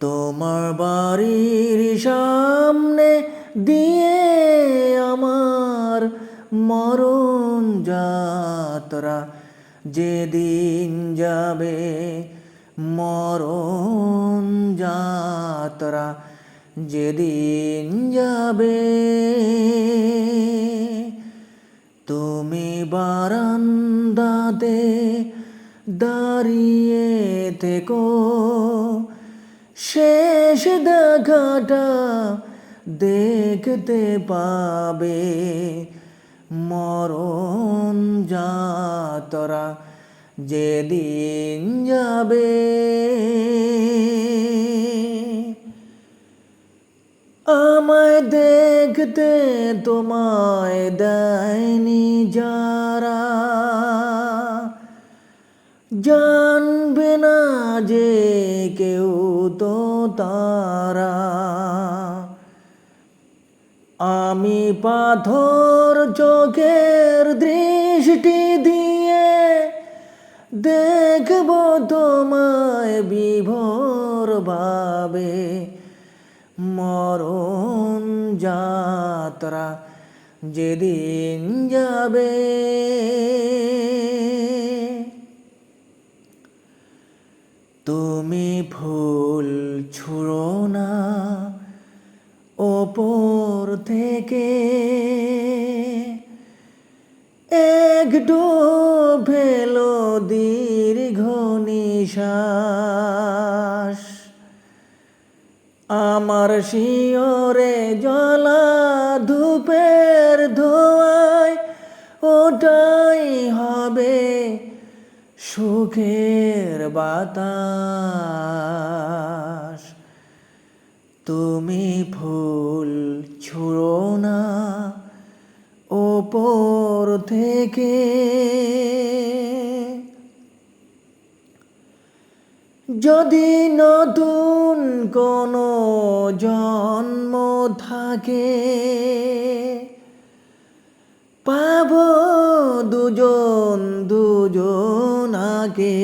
তোমার বাড়ির সামনে দিয়ে আমার মরণ যাত্রা যেদিন যাবে মরণ যাত্রা যেদিন যাবে। তুমি বারান্দাতে দাঁড়িয়ে থেকো। শেষ দেখাটা দেখতে পাবে। মরণ যাতরা যেদিন যাবে। আমায় দেখতে তোমায় দেয়নি যারা। জানবে না যে কেউ তো তারা। আমি পাথর চোখের দৃষ্টি দিয়ে দেখব তোমায় বিভোর ভাবে। মরণ যাত্রা যেদিন যাবে। তুমি ফুল ছুড়ো না। ওপর থেকে একটু ফেলো দীর্ঘ নিশ্বাস। আমার শিওরে জলা ধূপের ধোয়ায় ওটাই হবে সুখের বাতাস। তুমি ফুল ছুড়ো না ওপর থেকে। যদি নতুন কোনো জন্ম থাকে পাবো de